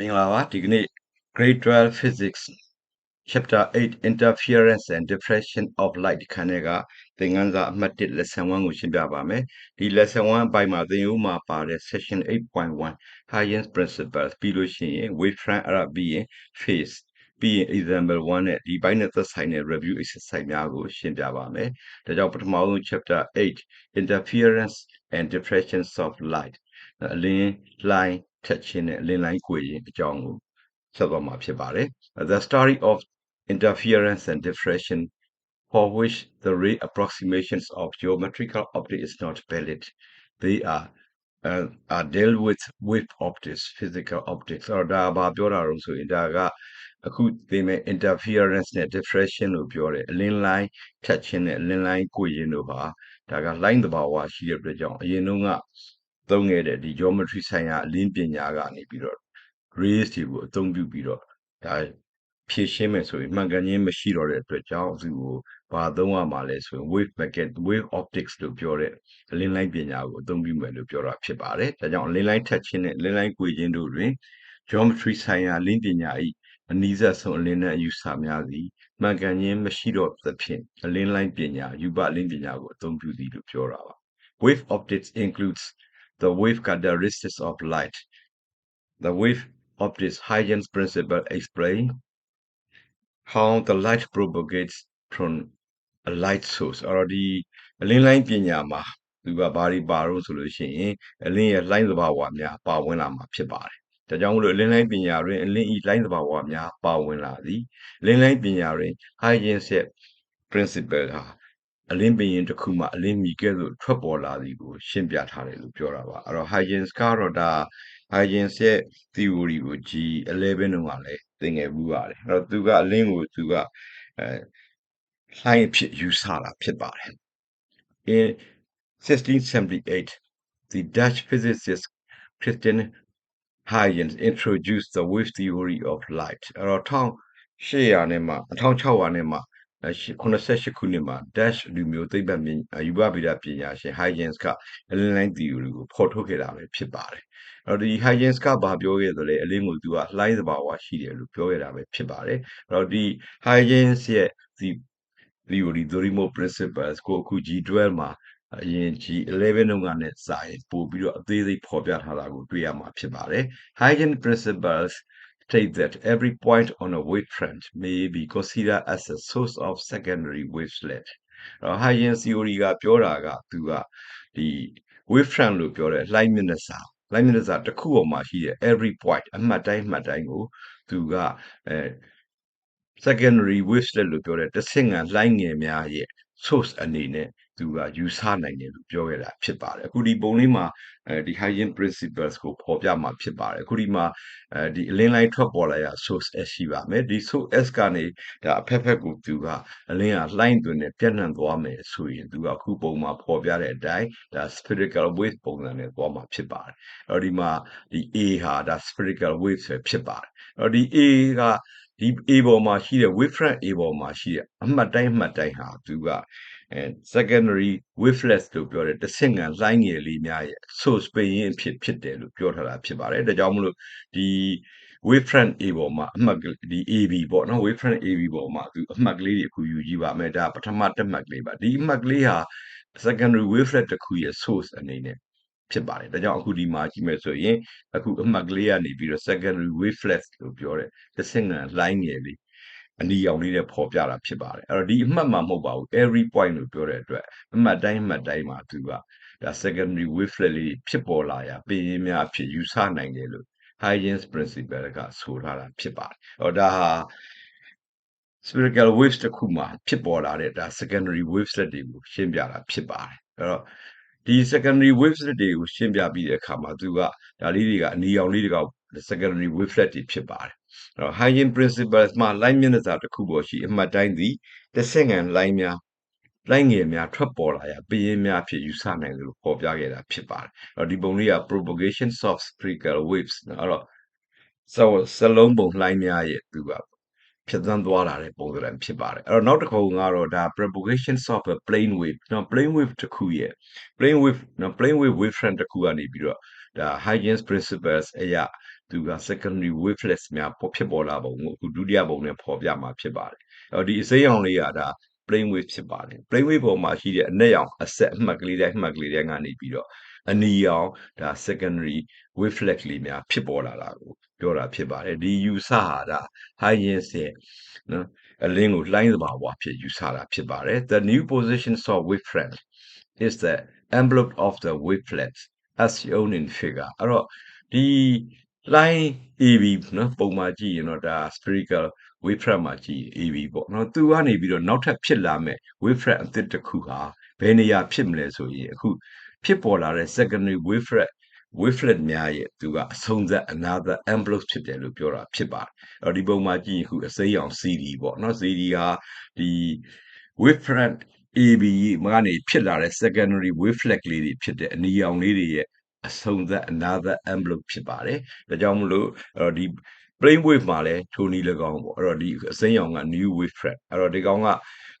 မင်္ဂလာပါဒီကနေ့ grade 12 physics chapter 8 interference and diffraction of light ခန်းထဲကသင်ခန်းစာအမှတ်1 lesson 1ကိုရှင်းပြပါမယ်ဒီ lesson 1အပိုင်းမှာသင်ယူမှာပါတဲ့ section 8.1 Huygens principles ပြီးလို့ရှိရင် wave front အဲ့ဒါပြီးရင် phase ပြီးရင် example 1နဲ့ဒီဘိုင်းနဲ့သက်ဆိုင်တဲ့ review exercise များကိုရှင်းပြပါမယ်ဒါကြောင့်ပထမဆုံး chapter 8 interference and diffraction of light အလင်းလှိုင်းထက်ခြင်းနဲ့အလင်းလိုင်းကွေရင်အကြောင်းကိုဆက်သွားမှာဖြစ်ပါတယ် The story of interference and diffraction for which the ray approximations of geometrical optics is not valid they are uh, are dealt with with optics physical optics အဲ့တော့ဒါဘာပြောတာတော့ဆိုရင်ဒါကအခုသိမဲ့ interference နဲ့ diffraction လို့ပြောတယ်အလင်းလိုင်းထက်ခြင်းနဲ့အလင်းလိုင်းကိုရင်တို့ဟာဒါက line သဘာဝရှိတဲ့အတွက်ကြောင့်အရင်တုန်းက သုံးခဲ့တဲ့ဒီ geometry ဆိုင်ရာအလင်းပညာကနေပြီးတော့ rays တွေကိုအသုံးပြုပြီးတော့ဒါဖြည့်ရှင်းမယ်ဆိုရင်မှန်ကန်ခြင်းမရှိတော့တဲ့အတွက်ကြောင့်သူကိုဘာသုံးရမှာလဲဆိုရင် wave mechanics wave optics လို့ပြောတဲ့အလင်းလိုင်းပညာကိုအသုံးပြုမယ်လို့ပြောတာဖြစ်ပါတယ်။ဒါကြောင့်အလင်းလိုင်းထက်ခြင်းနဲ့အလင်းလိုင်းကွေခြင်းတို့တွင် geometry ဆိုင်ရာအလင်းပညာ၏အနည်းဆက်ဆုံးအလင်းနဲ့အယူဆများသည်မှန်ကန်ခြင်းမရှိတော့သဖြင့်အလင်းလိုင်းပညာယူပအလင်းပညာကိုအသုံးပြုသည်လို့ပြောတာပါ။ wave optics includes the wave characteristics of light. The wave optics Huygens principle explain how the light propagates from a light source အဲ့တော့ဒီအလင်းလိုင်းပညာမှာသူကဘာတွေပါတော့ဆိုလို့ရှိရင်အလင်းရဲ့လိုင်းသဘာဝများပါဝင်လာမှာဖြစ်ပါတယ်။ဒါကြောင့်မလို့အလင်းလိုင်းပညာတွင်အလင်းဤလိုင်းသဘာဝများပါဝင်လာသည်။အလင်းလိုင်းပညာတွင် Huygens ရဲ့ principle ဟာ အလင်းပင်ရင်တစ်ခုမှအလင်းမြည်ကဲ့သို့ထွက်ပေါ်လာသည်ကိုရှင်းပြထားတယ်လို့ပြောတာပါ။အဲ့တော့ Huygens ကတော့ဒါ Huygens ရဲ့ theory ကို G11 တုန်းကလည်းသင်ငယ်ဘူးပါတယ်အဲ့တော့သူကအလင်းကိုသူကအဲလှိုင်းအဖြစ်ယူဆတာဖြစ်ပါတယ် in 1678 the Dutch physicist Christian Huygens introduced the wave theory of light အဲ့တော့1800နဲ့မှ1600နဲ့မှ 88ခုနှစ်မှာ Dutch လူမျိုးသိပ္ပံယူပဗေဒပညာရှင် Huygens ကအလင်းလိုင်း theory ကိုဖော်ထုတ်ခဲ့တာပဲဖြစ်ပါတယ်အဲ့တော့ဒီ Huygens ကဘာပြောခဲ့သလဲအလင်းကိုသူကလှိုင်းသဘာဝရှိတယ်လို့ပြောခဲ့တာပဲဖြစ်ပါတယ်အဲ့တော့ဒီ Huygens ရဲ့ဒီ theory theorem of principles ကိုအခု G12 မှာအရင် G11 တုန်းကနဲ့စာရင်ပို့ပြီးတော့အသေးစိတ်ဖော်ပြထားတာကိုတွေ့ရမှာဖြစ်ပါတယ် Huygens principles state that every point on a wavefront may be considered as a source of secondary wavelet အဲ့တော့ Huygens theory ကပြောတာကသူကဒီ wavefront လို့ပြောတဲ့လှိုင်းမျက်နှာစာလှိုင်းမျက်နှာစာတစ်ခုပေါ်မှာရှိတဲ့ every point အမှတ်တိုင်းအမှတ်တိုင်းကိုသူကအဲ secondary wavelet လို့ပြောတဲ့တဆင့်ခံလှိုင်းငယ်များရဲ့ source အနေနဲ့ သူကယူဆနိုင်တယ်လို့ပြောခဲ့တာဖြစ်ပါတယ်အခုဒီပုံလေးမှာအဲဒီ Huygens principles ကိုဖော်ပြမှာဖြစ်ပါတယ်အခုဒီမှာအဲဒီအလင်းလိုင်းထွက်ပေါ်လာရ source S ရှိပါမယ်ဒီ source S ကနေဒါအဖက်ဖက်ကိုသူကအလင်းကလှိုင်းသွင်းနဲ့ပြန့်နှံ့သွားမယ်ဆိုရင်သူကအခုပုံမှာဖော်ပြတဲ့အတိုင်းဒါ spherical wave ပုံစံနဲ့သွားမှာဖြစ်ပါတယ်အဲ့ဒီမှာဒီ A ဟာဒါ spherical wave ဆိုဖြစ်ပါတယ်အဲ့ဒီ A ကဒီ A ပေါ်မှာရှိတဲ့ wavefront A ပေါ်မှာရှိတဲ့အမှတ်တိုင်းအမှတ်တိုင်းဟာသူက အဲ secondary wavelets လို့ပြောတဲ့တဆင့်ခံလှိုင်းငယ်လေးများရဲ့ source ပင်ရင်ဖြစ်ဖြစ်တယ်လို့ပြောထားတာဖြစ်ပါတယ်ဒါကြောင့်မလို့ဒီ wavefront A ပေါ်မှာအမှတ်ဒီ AB ပေါ့နော် wavefront AB ပေါ်မှာသူအမှတ်ကလေးတွေအခုယူကြည့်ပါမယ်ဒါပထမတက်မှတ်ကလေးပါဒီအမှတ်ကလေးဟာ secondary wavelet တစ်ခုရဲ့ source အနေနဲ့ဖြစ်ပါတယ်ဒါကြောင့်အခုဒီမှာကြည့်မယ်ဆိုရင်အခုအမှတ်ကလေးကနေပြီးတော့ secondary wavelet လို့ပြောတဲ့တစ်ဆင့်ခံလှိုင်းငယ်လေး အနီရောင်လေးနဲ့ပေါ်ပြတာဖြစ်ပါတယ်အဲ့တော့ဒီအမှတ်မှာမဟုတ်ပါဘူး every point လို့ပြောတဲ့အတွက်အမှတ်တိုင်းအမှတ်တိုင်းမှာသူကဒါ secondary wavelet လေးဖြစ်ပေါ်လာရာပင်ရင်းများအဖြစ်ယူဆနိုင်တယ်လို့ Huygens principle ကဆိုထားတာဖြစ်ပါတယ်။အော်ဒါဟာ spherical waves တစ်ခုမှာဖြစ်ပေါ်လာတဲ့ဒါ secondary wavelet တွေကိုရှင်းပြတာဖြစ်ပါတယ်။အဲ့တော့ဒီ secondary wavelet တွေကိုရှင်းပြပြီးတဲ့အခါမှာသူကဒါလေးတွေကအနီရောင်လေးတွေက secondary wavelet တွေဖြစ်ပါတယ်။အဲ့တော့ Huygens principle မှာ line မျက်နှာစာတစ်ခုပေါ်ရှိအမှတ်တိုင်းသည်တစ်ဆင့်ခံ line များလိုင်းငယ်များထွက်ပေါ်လာရာပရင်များဖြစ်ယူဆနိုင်တယ်လို့ပေါ်ပြခဲ့တာဖြစ်ပါတယ်။အဲ့တော့ဒီပုံလေးက propagation of spherical waves နော်အဲ့တော့စလုံးပုံလှိုင်းများရဲ့သူကဖြတ်သန်းသွားလာတဲ့ပုံစံဖြစ်ပါတယ်အဲ့တော့နောက်တစ်ခုကတော့ဒါ propagation of a plane wave နော် plane wave တစ်ခုရဲ့ plane wave နော် plane wave wavefront တစ်ခုကနေပြီးတော့ဒါ Huygens principles အရာ သူက secondary wavelets များပေါ်ဖြစ်ပေါ်လာပုံကိုအခုဒုတိယပုံနဲ့ဖော်ပြမှာဖြစ်ပါတယ်အဲ့တော့ဒီအစိမ်းရောင်လေးကဒါ plane wave ဖြစ်ပါတယ် plane wave ပေါ်မှာရှိတဲ့အနက်ရောင်အဆက်အမှတ်ကလေးတိုင်းအမှတ်ကလေးတိုင်းကနေပြီးတော့အနီရောင်ဒါ secondary wavelet လေးများဖြစ်ပေါ်လာတာကိုပြောတာဖြစ်ပါတယ်ဒီယူဆဟာဒါ high yin ရဲ့နော်အလင်းကိုလှိုင်းသဘာဝဖြစ်ယူဆတာဖြစ်ပါတယ် the new positions of wavefront is the envelope of the wavelets as shown in figure အဲ့တော့ဒီ line AB နော်ပုံမှာကြည့်ရင်တော့ဒါ spherical wavefront မှာကြည့်ရင် AB ပေါ့နော်သူကနေပြီးတော့နောက်ထပ်ဖြစ်လာမဲ့ wavefront အသစ်တစ်ခုဟာဘယ်နေရာဖြစ်မလဲဆိုရင်အခုဖြစ်ပေါ်လာတဲ့ secondary wavefront wavelet များရဲ့သူကအဆုံးသက် another envelope ဖြစ်တယ်လို့ပြောတာဖြစ်ပါတယ်အဲ့တော့ဒီပုံမှာကြည့်ရင်အခုအစိမ်းရောင် CD ပေါ့နော် CD ဟာဒီ wavefront AB မကနေဖြစ်လာတဲ့ secondary wavelet လေးတွေဖြစ်တဲ့အနီရောင်လေးတွေရဲ့ အဆုံးသက် another envelope ဖြစ်ပါတယ်ဒါကြောင့်မလို့အဲ့တော့ဒီ plane wave မှာလည်းထိုနည်း၎င်းပေါ့အဲ့တော့ဒီအစိမ်းရောင်က new wavefront အဲ့တော့ဒီကောင်က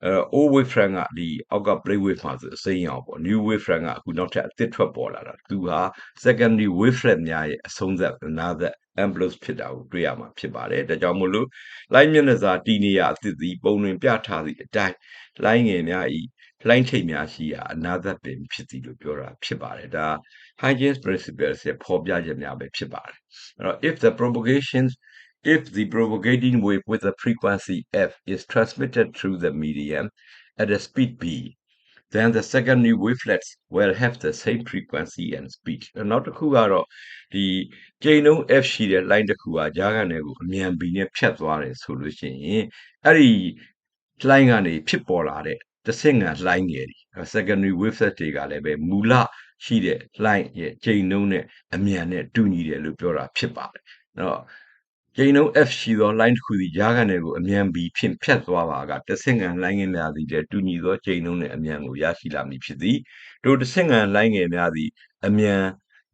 အဲ old wavefront ကဒီအောက်က plane wave မှာဆိုအစိမ်းရောင်ပေါ့ new wavefront ကအခုနောက်ထပ်အသစ်ထွက်ပေါ်လာတာသူဟာ secondary wavelet များရဲ့အဆုံးသက် another envelope ဖြစ်တာကိုတွေ့ရမှာဖြစ်ပါတယ်ဒါကြောင့်မို့လို့ line မျက်နှာစာတည်နေရအသစ်သည်ပုံတွင်ပြထားသည့်အတိုင်း line ငယ်များ ဤ line ထိပ်များရှိရာ another ပင်ဖြစ်သည်လို့ပြောတာဖြစ်ပါတယ်ဒါ Huygens principles ရဲ့ဖော်ပြချက်များပဲဖြစ်ပါတယ်အဲ့တော့ if the propagation if the propagating wave with a frequency f is transmitted through the medium at a speed v then the secondary wavelets will have the same frequency and speed နောက်တစ်ခုကတော့ဒီကြိမ်နှုန်း f ရှိတဲ့ line တစ်ခုကကြားကနေကိုအမြန် b နဲ့ဖြတ်သွားတယ်ဆိုလို့ရှိရင်အဲ့ဒီ line ကနေဖြစ်ပေါ်လာတဲ့ တစ်ဆင့်ငံ line ငယ်တွေ secondary wavelet တွေကလည်းပဲမူလရှိတဲ့ line ရဲ့ကြိမ်နှုန်းနဲ့အမြန်နဲ့တူညီတယ်လို့ပြောတာဖြစ်ပါတယ်အဲ့တော့ကြိမ်နှုန်း f ရှိသော line တစ်ခုစီကြားကနေကိုအမြန် b ဖြင့်ဖြတ်သွားပါကတစ်ဆင့်ငံ line ငယ်များသည်တည်းတူညီသောကြိမ်နှုန်းနဲ့အမြန်ကိုရရှိလာမည်ဖြစ်သည်တို့တစ်ဆင့်ငံ line ငယ်များသည်အမြန်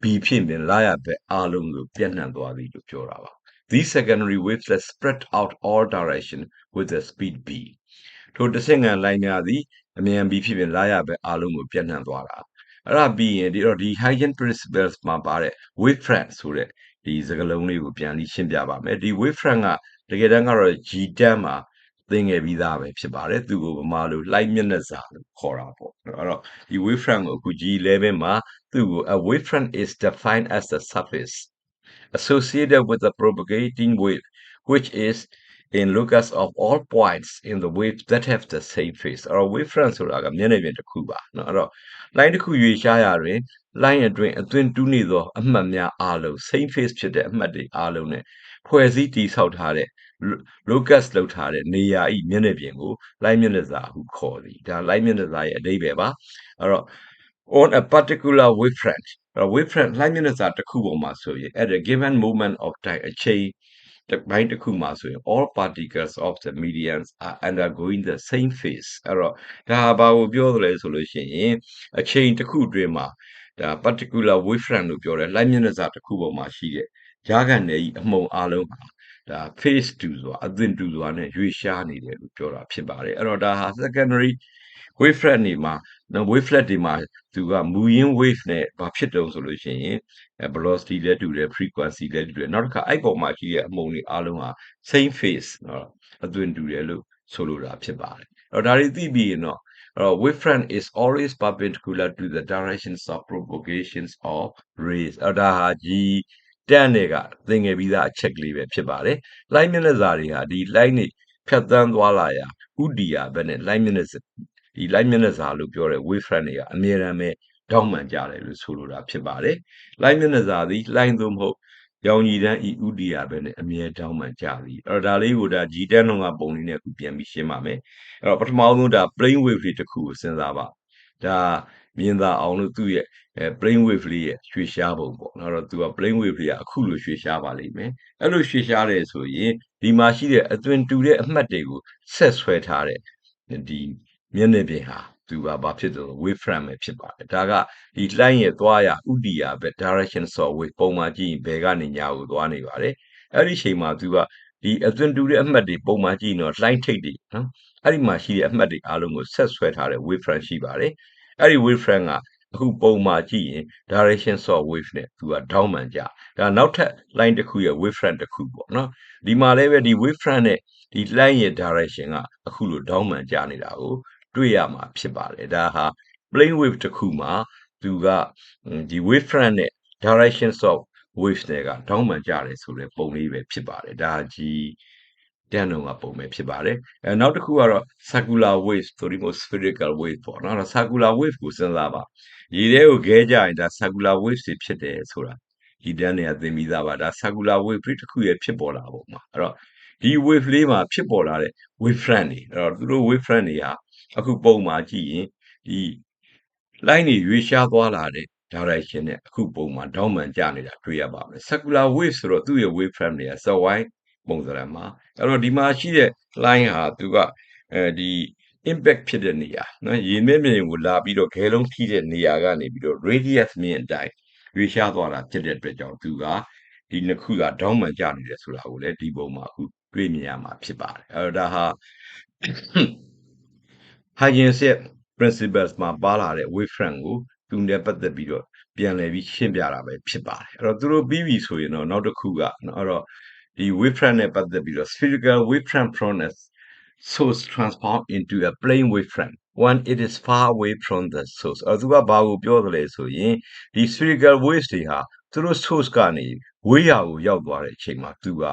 b ဖြင့်ပင်လာရဘက်အားလုံးကိုပြန့်နှံ့သွားသည်လို့ပြောတာပါ These secondary wavelets spread out all direction with the speed b ထိုတစ်ဆင့်ငံ line များသည်အမြန် b ဖြစ်ပင်လာရဘက်အားလုံးကိုပြန့်နှံ့သွားတာအဲ့ဒါပြီးရင်ဒီတော့ဒီ Huygens principles မှာပါတဲ့ wavefront ဆိုတဲ့ဒီစကားလုံးလေးကိုပြန်ပြီးရှင်းပြပါမယ်ဒီ wavefront ကတကယ်တမ်းကတော့ G10 မှာသင်ငယ်ပြီးသားပဲဖြစ်ပါတယ်သူကိုဗမာလို light မျက်နှာစာလို့ခေါ်တာပေါ့အဲ့တော့ဒီ wavefront ကိုအခု G11 မှာသူ့ကို a wavefront is defined as the surface associated with the propagating wave which is in locus of all points in the wave that have the same phase အဲ့တော့ wavefront ဆိုတာကမျက်နှာပြင်တစ်ခုပါเนาะအဲ့တော့ line တစ်ခုရွေးရှားရာတွင် line အတွင်းအသွင်တူးနေသောအမှတ်များအားလုံး same phase ဖြစ်တဲ့အမှတ်တွေအားလုံးနဲ့ဖွဲ့စည်းတည်ဆောက်ထားတဲ့ locus လောက်ထားတဲ့နေရာဤမျက်နှာပြင်ကို line မျက်နှာစာဟုခေါ်သည်ဒါ line မျက်နှာစာရဲ့အဓိပ္ပာယ်ပါအဲ့တော့ on a particular wavefront အဲ့တော့ wavefront line မျက်နှာစာတစ်ခုပေါ်မှာဆိုရင် at a given moment of time အချိန် တစ်ပိုင်းတစ်ခုမှာဆိုရင် all particles of the medians are undergoing the same phase အဲ့တော့ဒါဘာကိုပြောသလဲဆိုလို့ရှိရင်အချိန်တစ်ခုတွင်မှာဒါ particular wavefront လို့ပြောတယ် light မျက်နှာစာတစ်ခုပေါ်မှာရှိတဲ့ကြားခံနယ်ကြီးအမှုံအလုံးဟာဒါ phase 2ဆိုတာအသွင်တူစွာနဲ့ရွေ့ရှားနေတယ်လို့ပြောတာဖြစ်ပါတယ်အဲ့တော့ဒါဟာ secondary wavefront နေမှာ wavelet တွေမှာသူကမူရင်း wave နဲ့ဘာဖြစ်တုံးဆိုလို့ရှိရင် velocity လည်းတူတယ် frequency လည်းတူတယ်နောက်တစ်ခါအဲ့ပေါ်မှာရှိတဲ့အမှုံတွေအားလုံးဟာ same phase နော်အသွင်တူတယ်လို့ဆိုလိုတာဖြစ်ပါတယ်အဲ့တော့ဒါတွေသိပြီးရင်တော့အဲ့တော့ wavefront is always perpendicular to the directions of propagations of rays အဲ့ဒါဟာဒီတန်းတွေကသင်ငယ်ပြီးသားအချက်ကလေးပဲဖြစ်ပါတယ် line မျက်နှာစာတွေဟာဒီ line တွေဖြတ်သန်းသွားလာရာဥတီယာဘက်နဲ့ line မျက်နှာစာ ဒီ line မျက်နှာစာလို့ပြောတဲ့ wavefront တွေကအမြဲတမ်းပဲတောင်းမှန်ကြတယ်လို့ဆိုလိုတာဖြစ်ပါတယ်။ line မျက်နှာစာသည် line သို့မဟုတ်ရောင်ညီတန်းဤဥတီယာပဲနဲ့အမြဲတောင်းမှန်ကြသည်။အဲ့တော့ဒါလေးကိုဒါ G10 လုံးကပုံလေးနဲ့အခုပြန်ပြီးရှင်းပါမယ်။အဲ့တော့ပထမဆုံးဒါ plane wave လေးတစ်ခုကိုစဉ်းစားပါ။ဒါမြင်သာအောင်လို့သူ့ရဲ့အဲ plane wave လေးရဲ့ရွှေ့ရှားပုံပေါ့နော်။အဲ့တော့သူက plane wave လေးကအခုလိုရွှေ့ရှားပါလိမ့်မယ်။အဲ့လိုရွှေ့ရှားတယ်ဆိုရင်ဒီမှာရှိတဲ့အသွင်တူတဲ့အမှတ်တွေကိုဆက်ဆွဲထားတဲ့ဒီ မျက်နှာပြင်ဟာသူကဘာဖြစ်တယ် wave front ပဲဖြစ်ပါတယ်ဒါကဒီလှိုင်းရဲ့သွားရဥတီယာပဲ direction of wave ပုံမှန်ကြည့်ရင်ဘယ်ကနေညာကိုသွားနေပါတယ်အဲ့ဒီချိန်မှာသူကဒီအသွင်တူတဲ့အမှတ်တွေပုံမှန်ကြည့်ရင်တော့လှိုင်းထိပ်တွေနော်အဲ့ဒီမှာရှိတဲ့အမှတ်တွေအားလုံးကိုဆက်ဆွဲထားတဲ့ wave front ရှိပါတယ်အဲ့ဒီ wave front ကအခုပုံမှာကြည့်ရင် direction of wave နဲ့သူက down မှန်ကြဒါနောက်ထပ် line တစ်ခုရဲ့ wave front တစ်ခုပေါ့နော်ဒီမှာလည်းပဲဒီ wave front နဲ့ဒီ line ရဲ့ direction ကအခုလို down မှန်ကြနေတာကို တွေ့ရမှာဖြစ်ပါတယ်ဒါဟာ plane wave တစ်ခုမှာသူကဒီ wave front နဲ့ directions of waves တွေက down မှန်ကြတယ်ဆိုတဲ့ပုံလေးပဲဖြစ်ပါတယ်ဒါကြီးတန်လုံးကပုံပဲဖြစ်ပါတယ်အဲနောက်တစ်ခုကတော့ circular wave သို့ဒီမို့ spherical wave ပေါ့နော် circular wave ကိုစဉ်းစားပါရေထဲကိုခဲကြရင်ဒါ circular wave တွေဖြစ်တယ်ဆိုတာဒီတန်းတွေကသင်ပြီးသားပါဒါ circular wave တစ်ခုရဲ့ဖြစ်ပေါ်လာပုံမှာအဲ့တော့ဒီ wave လေးမှာဖြစ်ပေါ်လာတဲ့ wave front တွေအဲ့တော့သူတို့ wave front တွေဟာ အခုပုံမှာကြည့်ရင်ဒီ line တွေရွေ့ရှားသွားလာတဲ့ direction နဲ့အခုပုံမှာ down မှန်ကျနေတာတွေ့ရပါမယ် circular wave ဆိုတော့သူ့ရဲ့ wave front တွေကစက်ဝိုင်းပုံစံမှာအဲ့တော့ဒီမှာရှိတဲ့ line ဟာသူကအဲဒီ impact ဖြစ်တဲ့နေရာနော်ရေမျက်မြင်ကိုလာပြီးတော့ခဲလုံးထိတဲ့နေရာကနေပြီးတော့ radius မြင့်အတိုင်းရွေ့ရှားသွားတာဖြစ်တဲ့အတွက်ကြောင့်သူကဒီနှစ်ခုက down မှန်ကျနေတယ်ဆိုတာကိုလည်းဒီပုံမှာအခုတွေ့မြင်ရမှာဖြစ်ပါတယ်အဲ့တော့ဒါဟာ Huygens ရဲ့ principles မှာပါလာတဲ့ wave front ကိုသူနဲ့ပတ်သက်ပြီးတော့ပြန်လည်ပြီးရှင်းပြတာပဲဖြစ်ပါတယ်အဲ့တော့သူတို့ပြီးပြီဆိုရင်တော့နောက်တစ်ခုကနော်အဲ့တော့ဒီ wave front နဲ့ပတ်သက်ပြီးတော့ spherical wave front proneness source transform into a plane wave front when it is far away from the source အဲသူကဘာကိုပြောသလဲဆိုရင်ဒီ spherical waves တွေဟာသူတို့ source ကနေဝေးရာကိုရောက်သွားတဲ့အချိန်မှာသူက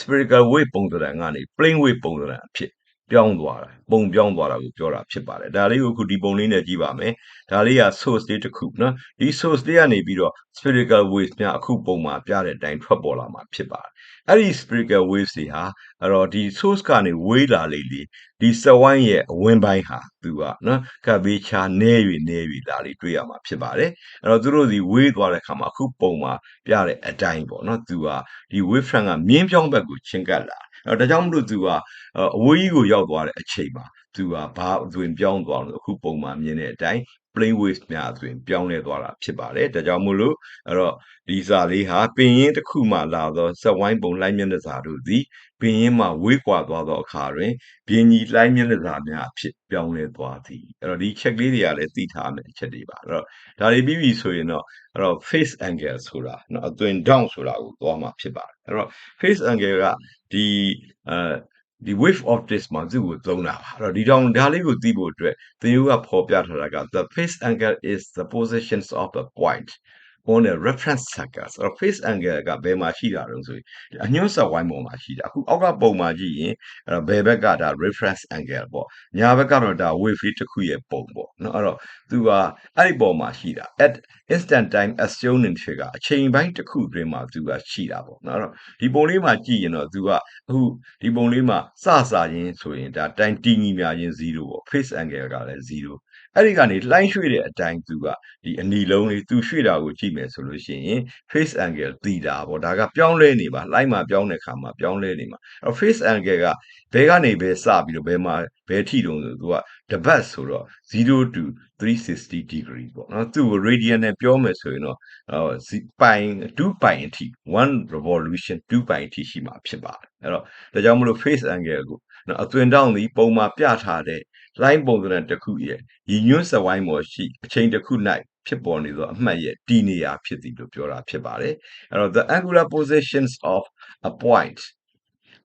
spherical wave ပုံသဏ္ဍာန်ကနေ plane wave ပုံသဏ္ဍာန်အဖြစ် ပြောင်းသွားတာပုံပြောင်းသွားတာကိုပြောတာဖြစ်ပါတယ်ဒါလေးကိုအခုဒီပုံလေးနဲ့ကြည့်ပါမယ်ဒါလေးက source လေးတစ်ခုနော်ဒီ source လေးကနေပြီးတော့ spherical waves များအခုပုံမှာပြတဲ့အတိုင်းထွက်ပေါ်လာမှာဖြစ်ပါတယ်အဲ့ဒီ spherical waves တွေဟာအဲ့တော့ဒီ source ကနေဝေးလာလေလေဒီစက်ဝိုင်းရဲ့အဝင်ပိုင်းဟာသူကနော်ကပ်ဘေးချာနဲ၍နဲ၍ဒါလေးတွေ့ရမှာဖြစ်ပါတယ်အဲ့တော့သူတို့ဒီဝေးသွားတဲ့အခါမှာအခုပုံမှာပြတဲ့အတိုင်းပေါ့နော်သူကဒီ wave front ကမြင်းပြောင်းဘက်ကိုချဉ်ကပ်လာအဲ့တော့ဒါကြောင့်မလို့သူကအဝေးကြီးကိုရောက်သွားတဲ့အချိန်မှာသူကဘာအသွင်ပြောင်းသွားလို့အခုပုံမှာမြင်တဲ့အတိုင်း plane waves များအသွင်ပြောင်းလဲသွားတာဖြစ်ပါတယ်ဒါကြောင့်မို့လို့အဲ့တော့ဒီစာလေးဟာပင်ရင်းတစ်ခုမှလာသောစက်ဝိုင်းပုံလှိုင်းမျက်နှာစာတို့သည်ပင်ရင်းမှဝေးကွာသွားသောအခါတွင်ပြင်းကြီးလှိုင်းမျက်နှာစာများအဖြစ်ပြောင်းလဲသွားသည်အဲ့တော့ဒီ check လေးတွေကလည်းသိထားမယ်အချက်တွေပါအဲ့တော့ဒါတွေပြီးပြီဆိုရင်တော့အဲ့တော့ face angle ဆိုတာเนาะအသွင် down ဆိုတာကိုသွားမှာဖြစ်ပါတယ်အဲ့တော့ face angle ကဒီအဲ ဒီ wave optics မှာသူ့ကိုသုံးတာပါအဲ့တော့ဒီတောင်ဒါလေးကိုသိဖို့အတွက်သင်ယူကဖော်ပြထားတာက the face angle is the positions of the point on a reference circle ဆိုတော့ face angle ကဘယ်မှာရှိတာတုံးဆိုရင်အညွှန်းဆက်ဝိုင်းပေါ်မှာရှိတာအခုအောက်ကပုံမှာကြည့်ရင်အဲ့တော့ဘယ်ဘက်ကဒါ reference angle ပေါ့ညာဘက်ကတော့ဒါ wave လေးတစ်ခုရဲ့ပုံပေါ့နော်အဲ့တော့သူကအဲ့ဒီပုံမှာရှိတာ at instant time as shown in figure အချိန်ပိုင်းတစ်ခုတွင်မှာသူကရှိတာပေါ့နော်အဲ့တော့ဒီပုံလေးမှာကြည့်ရင်တော့သူကအခုဒီပုံလေးမှာစစချင်းဆိုရင်ဒါ time t ညီမြချင်း0ပေါ့ face angle ကလည်း0 အဲ့ဒီကနေလှိုင်းရွှေ့တဲ့အတိုင်းသူကဒီအနီလုံးလေးသူရွှေ့တာကိုကြည့်မယ်ဆိုလို့ရှိရင် face angle သီတာပေါ့ဒါကပြောင်းလဲနေပါလှိုင်းမှာပြောင်းတဲ့ခါမှာပြောင်းလဲနေမှာအဲ့ face angle ကဘယ်ကနေဘယ်စပြီးတော့ဘယ်မှာဘယ်ထိတုံးဆိုသူကတပတ်ဆိုတော့0 to 360 degree ပေါ့နော်သူ့ကို radian နဲ့ပြောမယ်ဆိုရင်တော့ပိုင်2ပိုင်အထိ1 revolution 2ပိုင်အထိရှိမှာဖြစ်ပါတယ်အဲ့တော့ဒါကြောင့်မလို့ face angle ကို နော်အသွင်တောင်းသည်ပုံမှာပြထားတဲ့ line ပုံစံတစ်ခုရဲ့ရည်ညွှန်းစဝိုင်းပေါ်ရှိအချိန်တစ်ခု၌ဖြစ်ပေါ်နေသောအမှတ်ရဲ့တည်နေရာဖြစ်သည်လို့ပြောတာဖြစ်ပါတယ်အဲ့တော့ the angular positions of a point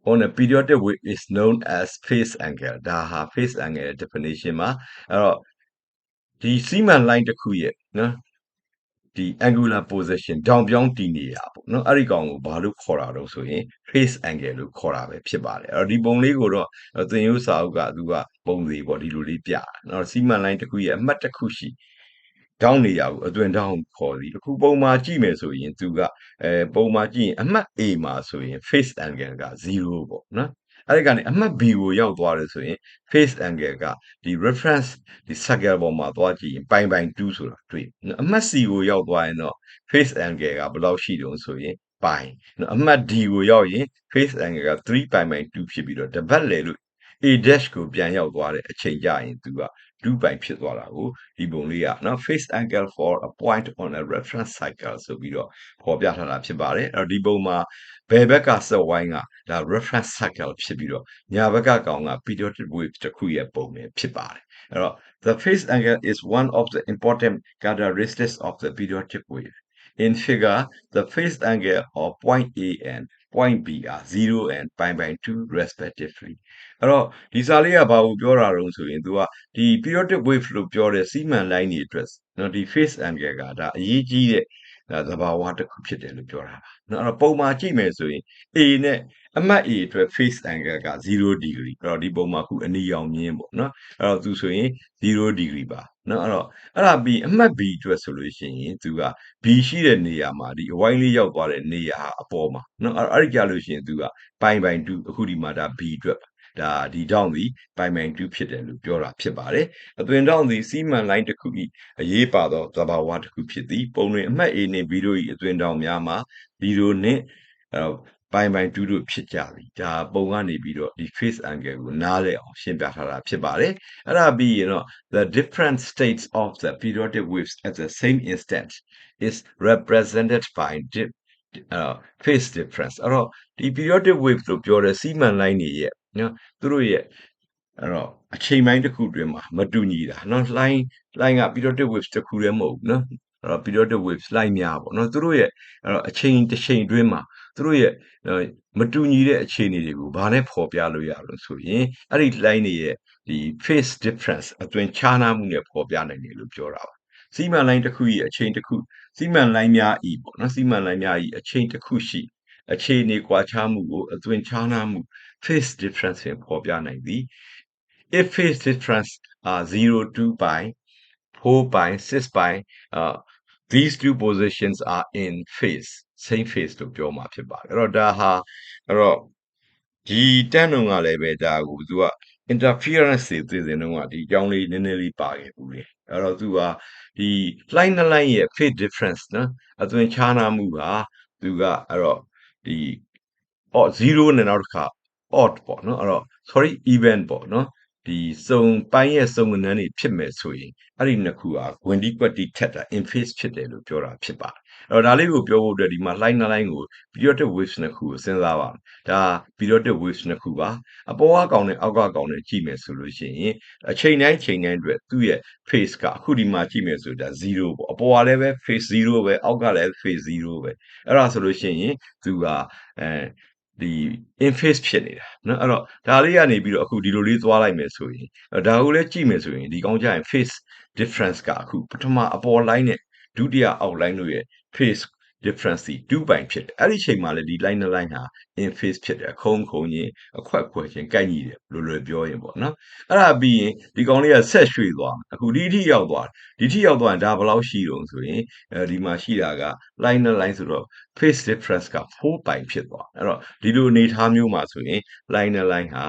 on a periodic wave is known as phase angle ဒါဟာ phase angle ရဲ့ definition မှာအဲ့တော့ဒီစီမံ line တစ်ခုရဲ့နော် ဒီ angular position ဒေါင်ပြောင်းတည်နေရပေါ့နော်အဲ့ဒီကောင်ကိုဘာလို့ခေါ်တာတော့ဆိုရင် phase angle လို့ခေါ်တာပဲဖြစ်ပါတယ်အဲ့တော့ဒီပုံလေးကိုတော့သင်ရိုးစာအုပ်ကသူကပုံသေးပေါ့ဒီလိုလေးပြတယ်နော်စီမံ line တစ်ခုရဲ့အမှတ်တစ်ခုရှိဒေါင်းနေရကိုအသွင်ဒေါင်းခေါ်သည်အခုပုံမှာကြည့်မယ်ဆိုရင်သူကအဲပုံမှာကြည့်ရင်အမှတ် A မှာဆိုရင် face angle က0ပေါ့နော် အဲ့ဒီကနေအမှတ် B ကိုရောက်သွားတယ်ဆိုရင် face angle ကဒီ reference ဒီ circle ပေါ်မှာသွားကြည့်ရင်ပိုင်ပိုင်2ဆိုတာတွေ့အမှတ် C ကိုရောက်သွားရင်တော့ face angle ကဘယ်လောက်ရှိတုံးဆိုရင်ပိုင်အမှတ် D ကိုရောက်ရင် face angle က3ပိုင်ပိုင်2ဖြစ်ပြီးတော့တပတ်လေလို့ A dash ကိုပြန်ရောက်သွားတဲ့အချိန်ကြရင်သူက2ပိုင်ဖြစ်သွားတာကိုဒီပုံလေးကနော် face angle for a point on a reference cycle ဆိုပြီးတော့ဖော်ပြထားတာဖြစ်ပါတယ်အဲ့တော့ဒီပုံမှာ ဘယ်ဘက်ကစက်ဝိုင်းကဒါ reference cycle ဖြစ်ပြီးတော့ညာဘက်ကကောင်က periodic wave တစ်ခုရဲ့ပုံပဲဖြစ်ပါတယ်အဲ့တော့ the phase angle is one of the important characteristics of the periodic wave in figure the phase angle of point A and point B are 0 and pi by 2 respectively အဲ့တော့ဒီစာလေးကဘာကိုပြောတာတုံးဆိုရင်သူကဒီ periodic wave လို့ပြောတဲ့စီးမှန်လိုင်းတွေအတွက်နော်ဒီ phase angle ကဒါအရေးကြီးတဲ့ သဘာဝတစ်ခုဖြစ်တယ်လို့ပြောတာပါနော်အဲ့တော့ပုံမှာကြည့်မယ်ဆိုရင် A နဲ့အမှတ် A အတွက် phase angle က0 degree အဲ့တော့ဒီပုံမှာခုအနီရောင်မြင်းပေါ့နော်အဲ့တော့သူဆိုရင်0 degree ပါနော်အဲ့တော့အဲ့ဒါပြီးအမှတ် B အတွက်ဆိုလို့ရှိရင်သူက B ရှိတဲ့နေရာမှာဒီအဝိုင်းလေးရောက်သွားတဲ့နေရာဟာအပေါ်မှာနော်အဲ့အဲ့ဒီကြလို့ရှိရင်သူကပိုင်းပိုင်း2အခုဒီမှာဒါ B အတွက် ဒါဒီတောင်းသည်ပိုင်ပိုင်2ဖြစ်တယ်လို့ပြောတာဖြစ်ပါတယ်အသွင်တောင်းသည်စီမံလိုင်းတစ်ခု၏အရေးပါသောသဘာဝတစ်ခုဖြစ်သည်ပုံတွင်အမှတ် A နှင့် B တို့၏အသွင်တောင်းများမှာ B တို့နှင့်အဲပိုင်ပိုင်2တို့ဖြစ်ကြပြီဒါပုံကနေပြီးတော့ဒီ face angle ကိုနားလည်အောင်ရှင်းပြထားတာဖြစ်ပါတယ်အဲ့ဒါပြီးရင်တော့ the different states of the periodic waves at the same instant is represented by dip, uh, phase difference အဲ့တော့ဒီ periodic wave လို့ပြောတဲ့စီမံလိုင်းတွေရဲ့ နော်သူတို့ရဲ့အဲ့တော့အချိန်ပိုင်းတစ်ခုတွင်မှာမတူညီတာနော် line line က periodic waves တစ်ခုတည်းမဟုတ်ဘူးနော်အဲ့တော့ periodic waves line များပေါ့နော်သူတို့ရဲ့အဲ့တော့အချိန်တစ်ချိန်တွင်းမှာသူတို့ရဲ့မတူညီတဲ့အခြေအနေတွေကိုဘာနဲ့ဖော်ပြလို့ရလို့ဆိုရင်အဲ့ဒီ line တွေရဲ့ဒီ phase difference အသွင်ခြားနားမှုနဲ့ဖော်ပြနိုင်တယ်လို့ပြောတာပါစီမံလိုင်းတစ်ခုရဲ့အချိန်တစ်ခုစီမံလိုင်းများဤပေါ့နော်စီမံလိုင်းများဤအချိန်တစ်ခုရှိအခြေအနေကွာခြားမှုကိုအသွင်ခြားနားမှု phase difference ဖြင့်ဖော်ပြနိုင်သည် if phase difference are 0 2 pi 4 pi 6 pi uh, these two positions are in phase same phase လို့ပြောမှာဖြစ်ပါတယ်အဲ့တော့ဒါဟာအဲ့တော့ဒီတန်းတုံကလည်းပဲဒါကိုသူက interference တွေသိစင်တော့ကဒီအကြောင်းလေးနည်းနည်းလေးပါခဲ့ဘူးလေအဲ့တော့သူကဒီ line နှစ် line ရဲ့ phase difference နော်အသွင်ခြားနားမှုကသူကအဲ့တော့ဒီ odd 0နဲ့နောက်တစ်ခါ odd ပေါ့နော်အဲ့တော့ sorry even ပေါ့နော်ဒီစုံပိုင်းရဲ့စုံကနန်းတွေဖြစ်မယ်ဆိုရင်အဲ့ဒီနှစ်ခုဟာဝင်ဒီကွက်တီထက်တာ in phase ဖြစ်တယ်လို့ပြောတာဖြစ်ပါတယ်အဲ့တော့ဒါလေးကိုပြောဖို့အတွက်ဒီမှာ line နှစ် line ကို periodic waves နှစ်ခုကိုစဉ်းစားပါမယ်ဒါ periodic waves နှစ်ခုပါအပေါ်ကကောင်နဲ့အောက်ကကောင်နဲ့ကြည့်မယ်ဆိုလို့ရှိရင်အချိန်တိုင်းချိန်တိုင်းအတွက်သူ့ရဲ့ phase ကအခုဒီမှာကြည့်မယ်ဆိုဒါ0ပေါ့အပေါ်ကလည်းပဲ phase 0ပဲအောက်ကလည်း phase 0ပဲအဲ့ဒါဆိုလို့ရှိရင်သူကအဲ ဒီ interface ဖြစ်နေတာเนาะအဲ့တော့ဒါလေးကနေပြီးတော့အခုဒီလိုလေးသွားလိုက်မယ်ဆိုရင်ဒါကိုလည်းကြည့်မယ်ဆိုရင်ဒီကောင်းကြရင် face difference ကအခုပထမအပေါ် line နဲ့ဒုတိယအောက် line တို့ရဲ့ face difference ဒီ2ပိုင်ဖြစ်တယ်အဲ့ဒီချိန်မှာလည်းဒီ line နဲ့ line ဟာ in phase ဖြစ်တယ်အခုံခုံချင်းအခွက်ခွက်ချင်းကိုက်ညီတယ်လို့လွယ်ပြောရင်ပေါ့နော်အဲ့ဒါပြီးရင်ဒီကောင်လေးကဆက်ရွှေ့သွားမယ်အခုဒီအထိရောက်သွားတယ်ဒီအထိရောက်သွားရင်ဒါဘယ်လောက်ရှိတုံးဆိုရင်အဲဒီမှာရှိတာက line နဲ့ line ဆိုတော့ phase difference က4ပိုင်ဖြစ်သွားအဲ့တော့ဒီလိုအနေထားမျိုးမှာဆိုရင် line နဲ့ line ဟာ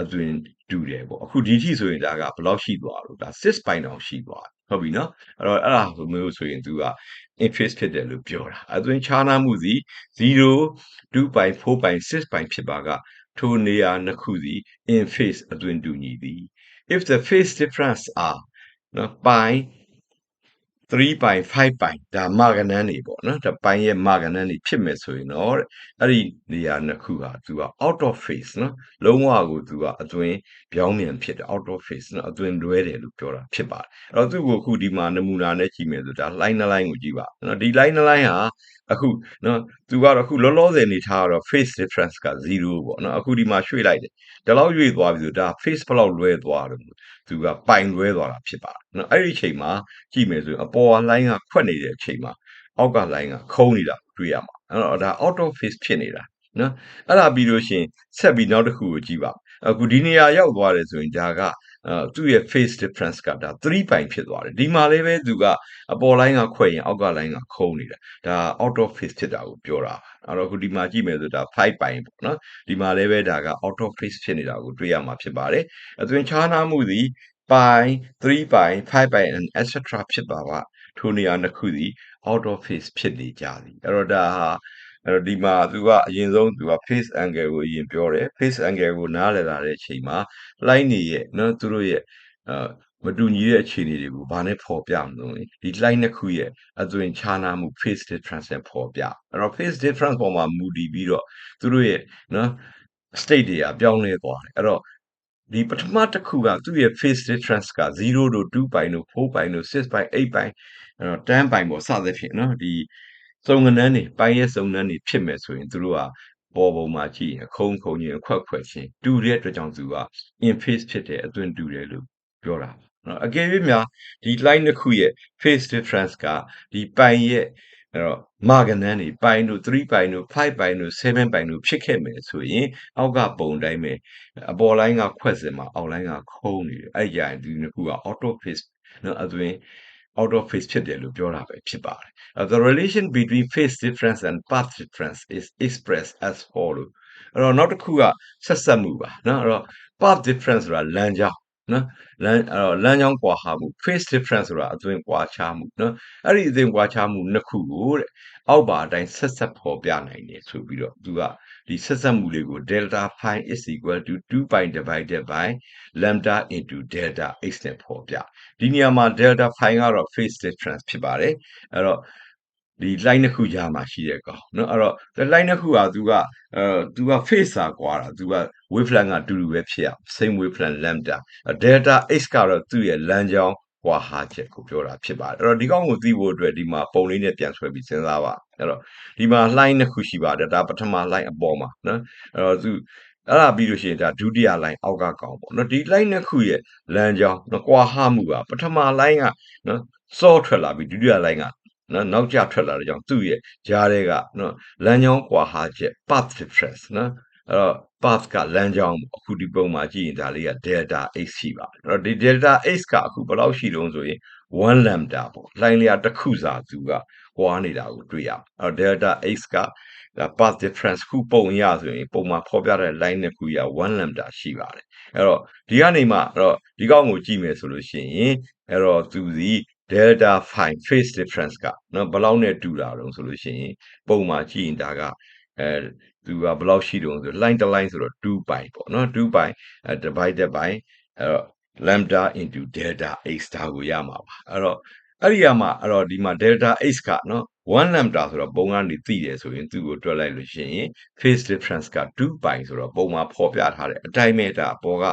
အသွင်တူတယ်ပေါ့အခုဒီထိဆိုရင်ဒါကဘယ်လောက်ရှိသွားလို့ဒါ6ပိုင်တောင်ရှိသွား ဟုတ်ပြီနော်အဲ့တော့အဲ့ဒါမျိုးဆိုရင်သူက interface ဖြစ်တယ်လို့ပြောတာအသွင်ခြားနားမှုစီ0 2ပိုင်4ပိုင်6ပိုင်ဖြစ်ပါကထိုနေရာနှစ်ခုစီ in phase အသွင်တူညီသည် if the phase difference are နော်ပိုင် 3ပိုင်5ပိုင်ဒါမာကနန်းတွေပေါ့နော်ဒါပိုင်ရဲ့မာကနန်းတွေဖြစ်မယ်ဆိုရင်တော့အဲ့ဒီနေရာနှစ်ခုဟာသူက out of phase နော်လုံးဝကိုသူကအသွင်ပြောင်းပြန်ဖြစ်တယ် out of phase နော်အသွင်လွဲတယ်လို့ပြောတာဖြစ်ပါတယ်အဲ့တော့သူ့ကိုအခုဒီမှာနမူနာနဲ့ကြည့်မယ်ဆိုဒါ line နှစ် line ကိုကြည့်ပါနော်ဒီ line နှစ် line ဟာအခုနော်သူကတော့အခုလောလောဆယ်နေထားတော့ phase difference က0ပေါ့နော်အခုဒီမှာရွှေ့လိုက်တယ်ဒါလောက်ရွေ့သွားပြီဆိုဒါ phase ဘယ်လောက်လွဲသွားတယ်သူကပိုင်လွဲသွားတာဖြစ်ပါတယ်နော်အဲ့ဒီအချိန်မှာကြည့်မယ်ဆိုအပေါ် line ကခွက်နေတဲ့အချိန်မှာအောက်က line ကခုံးနေတာတွေ့ရမှာအဲ့တော့ဒါ auto phase ဖြစ်နေတာနော်အဲ့ဒါပြီးလို့ရှိရင်ဆက်ပြီးနောက်တစ်ခုကိုကြည့်ပါအခုဒီနေရာရောက်သွားတယ်ဆိုရင်ဒါကအဲ သူ့ရဲ့ phase difference ကဒါ3ပိုင်ဖြစ်သွားတယ်ဒီမှာလည်းပဲသူကအပေါ် line ကခွဲရင်အောက်က line ကခုံးနေတာဒါ out of phase ဖြစ်တာကိုပြောတာအဲ့တော့ခုဒီမှာကြည့်မယ်ဆိုဒါ5ပိုင်ပေါ့နော်ဒီမှာလည်းပဲဒါက out of phase ဖြစ်နေတာကိုတွေ့ရမှာဖြစ်ပါတယ်အသွင်ခြားနားမှုသည်ပိုင်3ပိုင်5ပိုင် and etc ဖြစ်ပါကထိုနေရာနှစ်ခုသည် out of phase ဖြစ်နေကြသည်အဲ့တော့ဒါဟာ အဲ့တော့ဒီမှာသူကအရင်ဆုံးသူက face angle ကိုအရင်ပြောတယ် face angle ကိုနားလည်လာတဲ့အချိန်မှာ line နေရဲ့နော်သူတို့ရဲ့အဲမတူညီတဲ့အခြေအနေတွေကိုဘာနဲ့ဖော်ပြမလို့လဲဒီ line နှစ်ခုရဲ့အသွင်ခြားနားမှု phase difference နဲ့ဖော်ပြအဲ့တော့ phase difference ပေါ်မှာမူတည်ပြီးတော့သူတို့ရဲ့နော် state တွေကပြောင်းလဲသွားတယ်အဲ့တော့ဒီပထမတစ်ခုကသူ့ရဲ့ phase difference က0တို့2ပိုင်းတို့4ပိုင်းတို့6ပိုင်း8ပိုင်းအဲ့တော့10ပိုင်းပေါ့စသဖြင့်နော်ဒီ စုံငန်းနေပိုင်းရဲ့စုံငန်းနေဖြစ်မယ်ဆိုရင်သူတို့ကပေါ်ပုံမှာကြည့်ရင်အခုံးခုံချင်းအခွက်ခွက်ချင်းတူတဲ့အတွက်ကြောင့်သူက in phase ဖြစ်တယ်အသွင်တူတယ်လို့ပြောတာနော်အကယ်၍များဒီ line တစ်ခုရဲ့ phase difference ကဒီပိုင်ရဲ့အဲ့တော့မာဂနန်းတွေပိုင်တို့3ပိုင်တို့5ပိုင်တို့7ပိုင်တို့ဖြစ်ခဲ့မယ်ဆိုရင်အောက်ကပုံတိုင်းပဲအပေါ် line ကခွက်စင်မှာအောက် line ကခုံးနေတယ်အဲ့ကြရင်ဒီနှစ်ခုက auto phase နော်အသွင် out of phase ဖြစ်တယ်လို့ပြောတာပဲဖြစ်ပါတယ် Uh, the relation between phase difference and path difference is expressed as follow အဲ့တော့နောက်တစ်ခုကဆက်ဆက်မှုပါเนาะအဲ့တော့ path difference ဆိုတာလမ်းကြောင်း နော်လမ်းအဲ့တော့လမ်းကြောင်းကွာဟမှု phase difference ဆိုတာအသွင်ကွာခြားမှုနော်အဲ့ဒီအသွင်ကွာခြားမှုနှစ်ခုကိုတဲ့အောက်ပါအတိုင်းဆက်ဆက်ဖော်ပြနိုင်တယ်ဆိုပြီးတော့သူကဒီဆက်ဆက်မှုလေးကို delta phi is equal to 2 pi divided by lambda into delta x နဲ့ဖော်ပြဒီနေရာမှာ delta phi ကတော့ phase difference ဖြစ်ပါတယ်အဲ့တော့ ဒီ line နှစ်ခုကြားမှာရှိတဲ့ကောင်เนาะအဲ့တော့ the line နှစ်ခုကသူကအဲသူက phase စာကွာတာသူက wavelength ကအတူတူပဲဖြစ်ရ same wavelength lambda delta x ကတော့သူ့ရဲ့လမ်းကြောင်းကွာဟာချက်ကိုပြောတာဖြစ်ပါတယ်အဲ့တော့ဒီကောင်ကိုသိဖို့အတွက်ဒီမှာပုံလေးနဲ့ပြန်ဆွဲပြီးစဉ်းစားပါအဲ့တော့ဒီမှာ line နှစ်ခုရှိပါတယ်ဒါပထမ line အပေါ်မှာနော်အဲ့တော့သူအဲ့ဒါပြီးလို့ရှိရင်ဒါဒုတိယ line အောက်ကကောင်ပေါ့နော်ဒီ line နှစ်ခုရဲ့လမ်းကြောင်းနော်ကွာဟမှုကပထမ line ကနော်စောထွက်လာပြီးဒုတိယ line က နော်နောက်ကျထွက်လာတဲ့ကြောင့်သူ့ရဲ့ဂျားတွေကနော်လမ်းကြောင်းကွာဟာချက် path difference နော်အဲ့တော့ path ကလမ်းကြောင်းပေါ့အခုဒီပုံမှာကြည့်ရင်ဒါလေးက delta x ရှိပါတယ်အဲ့တော့ဒီ delta x ကအခုဘယ်လောက်ရှိတုံးဆိုရင်1 lambda ပေါ့လိုင်းလျာတစ်ခုစာသူကကွာနေတာကိုတွေ့ရအဲ့တော့ delta x ကဒါ path difference ခုပုံရဆိုရင်ပုံမှာဖော်ပြတဲ့ line နှစ်ခုရ1 lambda ရှိပါတယ်အဲ့တော့ဒီကနေမှအဲ့တော့ဒီကောင်ကိုကြည့်မယ်ဆိုလို့ရှိရင်အဲ့တော့သူစီ delta phi phase difference ကနော်ဘယ်လောက်နဲ့တူတာတုံးဆိုလို့ရှိရင်ပုံမှာကြည့်ရင်ဒါကအဲသူကဘယ်လောက်ရှိတုံးဆို line တစ် line ဆိုတော့2 pi ပေါ့နော်2 pi divided by အဲတော့ lambda into delta x ဒါကိုရမှာပါအဲ့တော့ အဲ့ဒီရမှာအဲ့တော့ဒီမှာ delta x ကနော်1 lambda ဆိုတော့ပုံကနေသိတယ်ဆိုရင်သူ့ကိုတွက်လိုက်လို့ရှိရင် phase difference က2 pi ဆိုတော့ပုံမှာဖော်ပြထားတဲ့အတိုင်းပဲဒါအပေါ်က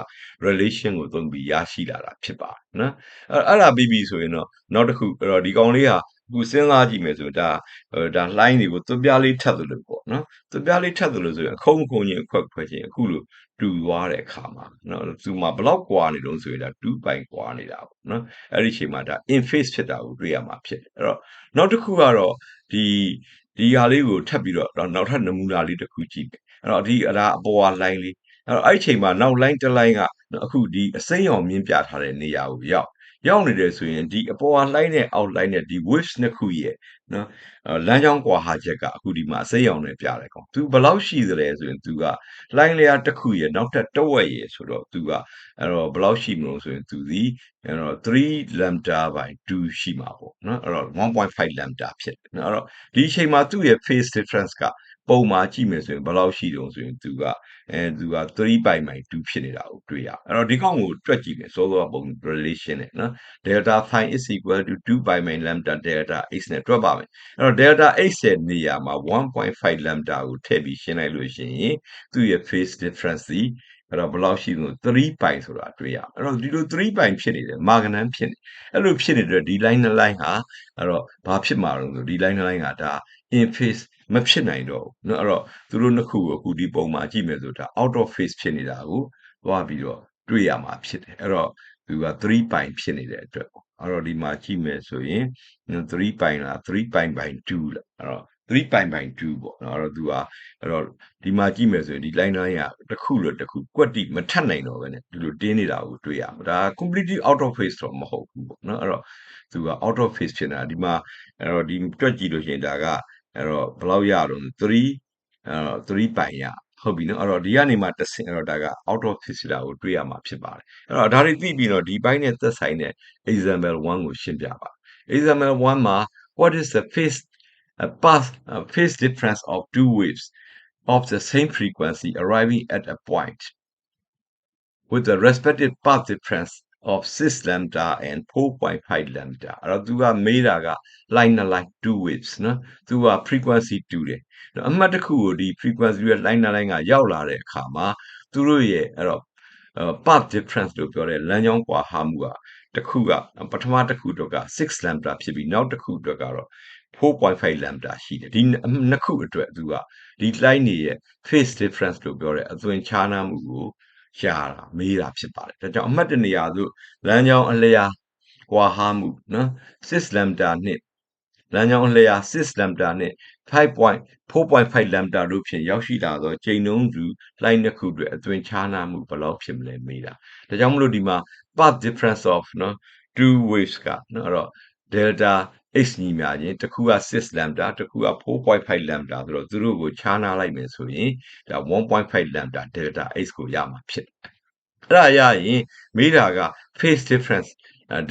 relation ကိုသုံးပြီးရရှိလာတာဖြစ်ပါတယ်နော်အဲ့အဲ့ဒါပြီးပြီဆိုရင်တော့နောက်တစ်ခုအဲ့တော့ဒီကောင်လေးဟာအ ခုစဉ်းစားကြည့်မယ်ဆိုဒါဒါ line တွေကိုသွပြားလေးထပ်သလိုပေါ့နော်သွပြားလေးထပ်သလိုဆိုရင်အခုံခုံချင်းအခွက်ခွက်ချင်းအခုလိုတူသွားတဲ့အခါမှာနော်သူမှာဘလောက်ကွာနေတုံးဆိုရင်ဒါ2ပိုင်ကွာနေတာပေါ့နော်အဲ့ဒီအချိန်မှာဒါ in phase ဖြစ်တာကိုတွေ့ရမှာဖြစ်တယ်အဲ့တော့နောက်တစ်ခုကတော့ဒီဒီဟာလေးကိုထပ်ပြီးတော့နောက်ထပ်နမူနာလေးတစ်ခုကြည့်မယ်အဲ့တော့ဒီဒါအပေါ်က line လေးအဲ့တော့အဲ့ဒီအချိန်မှာနောက် line တစ် line ကအခုဒီအစိမ်းအောင်မြင်းပြထားတဲ့နေရာကိုရောက် ရောက်နေတယ်ဆိုရင်ဒီအပေါ်က line နဲ့အောက် line နဲ့ဒီ waves နှစ်ခုရဲ့နော်လမ်းကြောင်းကွာဟာချက်ကအခုဒီမှာအစိမ်းအောင်နဲ့ပြတယ်ကောင်သူဘယ်လောက်ရှိသလဲဆိုရင်သူက line layer တစ်ခုရဲ့နောက်ထပ်တစ်ဝက်ရဲ့ဆိုတော့သူကအဲ့တော့ဘယ်လောက်ရှိမလို့ဆိုရင်သူဒီအဲ့တော့3 lambda by 2ရှိမှာပေါ့နော်အဲ့တော့1.5 lambda ဖြစ်တယ်နော်အဲ့တော့ဒီအချိန်မှာသူ့ရဲ့ phase difference က ပုံမှာကြည့်မယ်ဆိုရင်ဘယ်လောက်ရှိတုံးဆိုရင်သူကအဲသူက3ပိုင်ပိုင်2ဖြစ်နေတာကိုတွေ့ရအဲ့တော့ဒီကောင်ကိုတွက်ကြည့်မယ်စောစောပုံ relation နဲ့နော် delta phi is equal to 2 pi min lambda delta x နဲ့တွက်ပါမယ်အဲ့တော့ delta x ရဲ့နေရာမှာ1.5 lambda ကိုထည့်ပြီးရှင်းလိုက်လို့ရှိရင်သူ့ရဲ့ phase difference ဒီအဲ့တော့ဘယ်လောက်ရှိလို့3ပိုင်ဆိုတာတွေ့ရအဲ့တော့ဒီလို3ပိုင်ဖြစ်နေတယ်မာဂနန်ဖြစ်နေအဲ့လိုဖြစ်နေတဲ့ဒီ line နှစ် line ဟာအဲ့တော့ဘာဖြစ်မှာလဲဆိုဒီ line နှစ် line ကဒါ in phase မဖြစ်နိုင်တော့ဘူးเนาะအဲ့တော့သူတို့နှစ်ခုကိုအခုဒီပုံမှာကြည့်မယ်ဆိုဒါ out of phase ဖြစ်နေတာကိုသွားပြီးတော့တွေ့ရမှာဖြစ်တယ်အဲ့တော့သူက3ပိုင်ဖြစ်နေတဲ့အတွက်ပေါ့အဲ့တော့ဒီမှာကြည့်မယ်ဆိုရင်3ပိုင်လား3ပိုင်ပိုင်2လားအဲ့တော့3ပိုင်ပိုင်2ပေါ့နော်အဲ့တော့သူကအဲ့တော့ဒီမှာကြည့်မယ်ဆိုရင်ဒီ line line ကတစ်ခုလို့တစ်ခုကွက်တိမထက်နိုင်တော့ဘဲねဒီလိုတင်းနေတာကိုတွေ့ရမှာဒါ completely out of phase တော့မဟုတ်ဘူးပေါ့နော်အဲ့တော့သူက out of phase ဖြစ်နေတာဒီမှာအဲ့တော့ဒီတွက်ကြည့်လို့ရှိရင်ဒါက အဲ့တော့ဘယ်လောက်ရတော့3အဲ့တော့3ပိုင်ရဟုတ်ပြီနော်အဲ့တော့ဒီကနေမှတဆင်အဲ့တော့ဒါက out of phase တာကိုတွေ့ရမှာဖြစ်ပါတယ်အဲ့တော့ဒါတွေသိပြီးတော့ဒီဘိုင်းနဲ့သက်ဆိုင်တဲ့ example 1ကိုရှင်းပြပါ example 1မှာ what is the phase a path a phase difference of two waves of the same frequency arriving at a point with the respective path difference of 6 lambda and 4.5 lambda အဲ့တော့သူကမေးတာက line နဲ့ line two waves နော်သူက frequency တူတယ်အမှတ်တစ်ခုကိုဒီ frequency ရဲ့ line နဲ့ line ကရောက်လာတဲ့အခါမှာသူတို့ရဲ့အဲ့တော့ path difference လို့ပြောတဲ့လမ်းကြောင်းကွာဟမှုကတစ်ခုကပထမတစ်ခုတော့က6 lambda ဖြစ်ပြီးနောက်တစ်ခုအတွက်ကတော့4.5 lambda ရှိတယ်ဒီနှစ်ခုအတွက်သူကဒီ line တွေရဲ့ phase difference လို့ပြောတဲ့အသွင်ခြားနားမှုကို ရှာတာမေးတာဖြစ်ပါတယ်ဒါကြောင့်အမှတ်တနေရာသို့လမ်းကြောင်းအလျာကွာဟမှုနော်6 lambda နဲ့လမ်းကြောင်းအလျာ6 lambda နဲ့5.4.5 lambda တို့ဖြင့်ရောက်ရှိလာသောချိန်နှုန်းစု line နှစ်ခုအတွက်အသွင်ခြားနားမှုဘယ်လောက်ဖြစ်မလဲမေးတာဒါကြောင့်မလို့ဒီမှာ path difference of နော် two waves ကနော်အဲ့တော့ delta x ညီမျှခြင်းတစ်ခုက6 lambda တစ်ခုက4.5 lambda ဆိုတော့သူတို့ကိုခြားနာလိုက်မယ်ဆိုရင်ဒါ1.5 lambda delta x ကိုရမှာဖြစ်တယ်အဲ့ဒါရရင်မေးတာက phase difference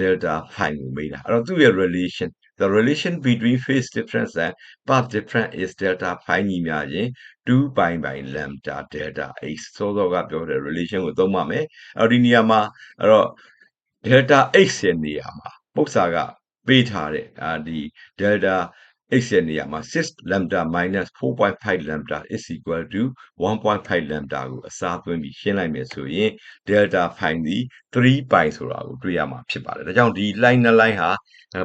delta phi ကိုမေးတာအဲ့တော့သူ့ရဲ့ relation the relation between phase difference and path difference is delta phi ညီမျှခြင်း2 pi by lambda delta x စောစောကပြောတဲ့ relation ကိုသုံးပါမယ်အဲ့တော့ဒီနေရာမှာအဲ့တော့ delta x ရဲ့နေရာမှာပု္ပ္ပစာက ပေးထားတဲ့အာဒီ delta x ရဲ့နေရာမှာ6 lambda minus 4.5 lambda is equal to 1.5 lambda ကိုအစားသွင်းပြီးရှင်းလိုက်မယ်ဆိုရင် delta phi ဒီ3 pi ဆိုတာကိုတွေ့ရမှာဖြစ်ပါတယ်ဒါကြောင့်ဒီ line နှစ် line ဟာ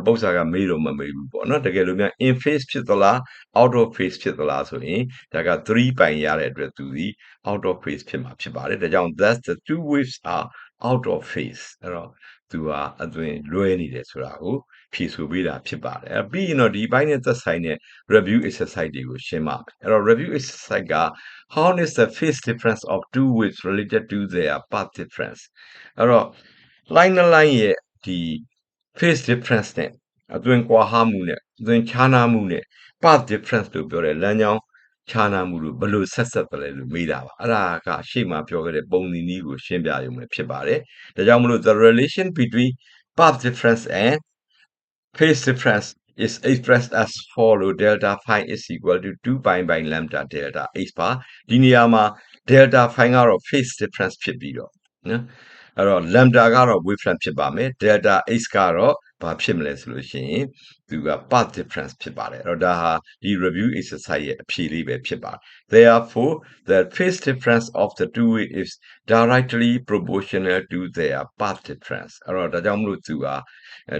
ပု္ပ္ပစာကမေးတော့မမေးဘူးပေါ့နော်တကယ်လို့များ in phase ဖြစ်သလား out of phase ဖြစ်သလားဆိုရင်ဒါက3 pi ရတဲ့အတွက်သူဒီ out of phase ဖြစ်မှာဖြစ်ပါတယ်ဒါကြောင့် thus the two waves are out of phase အဲ့တော့သူကအသွင်လွဲနေတယ်ဆိုတာကို ဖြေဆိုပေးတာဖြစ်ပါတယ်အဲပြီးရင်တော့ဒီဘိုင်းနဲ့သက်ဆိုင်တဲ့ review exercise တွေကိုရှင်းပါမယ်အဲ့တော့ review exercise က how is the phase difference of two waves related to their path difference အဲ့တော့ line နဲ့ line ရဲ့ဒီ phase difference နဲ့အသွင်ကွာဟမှုနဲ့အသွင်ခြားနားမှုနဲ့ path difference လို့ပြောတဲ့လမ်းကြောင်းခြားနားမှုလို့ဘယ်လိုဆက်ဆက်တယ်လဲလို့မေးတာပါအဲ့ဒါကရှေ့မှာပြောခဲ့တဲ့ပုံစံနည်းကိုရှင်းပြရုံပဲဖြစ်ပါတယ်ဒါကြောင့်မလို့ the relation between path difference and phase difference is expressed as follow delta phi is equal to 2 pi by lambda delta x ပါဒီနေရာမှာ delta phi ကတော့ phase difference ဖြစ်ပြီးတော့နော်အဲ့တော့ lambda ကတော့ wavelength ဖြစ်ပါမယ် delta x ကတော့ ဘာဖြစ်မလဲဆိုလို့ရှိရင်သူက path difference ဖြစ်ပါတယ်အဲ့တော့ဒါဟာဒီ review exercise ရဲ့အဖြေလေးပဲဖြစ်ပါတယ် therefore the phase difference of the two is directly proportional to their path difference အဲ့တော့ဒါကြောင့်မလို့သူက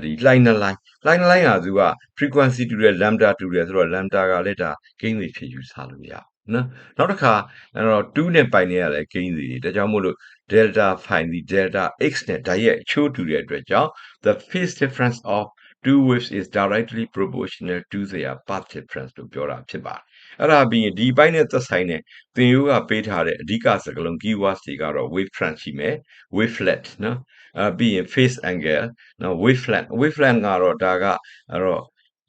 ဒီ line နဲ့ line line နဲ့ line ဟာသူက frequency တူတယ် lambda တူတယ်ဆိုတော့ lambda ကလည်းဒါကိန်းတွေဖြစ်ယူဆလို့ရ နော်နောက်တစ်ခါအဲ့တော့2နဲ့ပိုင်နေရလဲကိန်းစီဒါကြောင့်မို့လို့ delta phi ဒီ delta x နဲ့ဓာတ်ရဲ့အချိုးတူတဲ့အတွက်ကြောင့် the phase difference of two waves is directly proportional to their path difference လို့ပြောတာဖြစ်ပါတယ်အဲ့ဒါပြီးရင်ဒီဘိုင်းနဲ့သက်ဆိုင်တဲ့သင်ရိုးကပေးထားတဲ့အဓိကစကားလုံး keywords တွေကတော့ wave front ရှိမယ် wave flat နော်အဲပြီးရင် phase angle နော် wave flat wave flat ကတော့ဒါကအဲ့တော့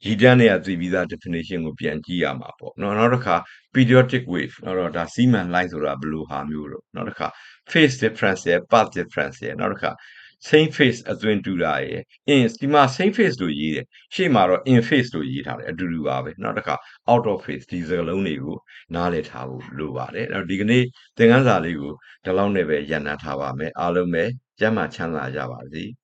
ရည်တန်းနဲ့သိပြီးသား definition ကိုပြန်ကြည့်ရမှာပေါ့နော်နောက်တစ်ခါ periodic wave အဲ့တော့ဒါ Siemens line ဆိုတာဘယ်လိုဟာမျိုးတော့နောက်တစ်ခါ phase difference ရဲ့ path difference ရဲ့နောက်တစ်ခါ same phase အသွင်တူတာရယ် in ဒီမှာ same phase လို့ရေးတယ်ရှေ့မှာတော့ in phase လို့ရေးထားတယ်အတူတူပါပဲနောက်တစ်ခါ out of phase ဒီစကားလုံးတွေကိုနားလည်ထားဖို့လိုပါတယ်အဲ့တော့ဒီကနေ့သင်ခန်းစာလေးကိုဒီလောက်နဲ့ပဲရန်နာထားပါမယ်အားလုံးပဲကျမ်းမာချမ်းသာကြပါစေ။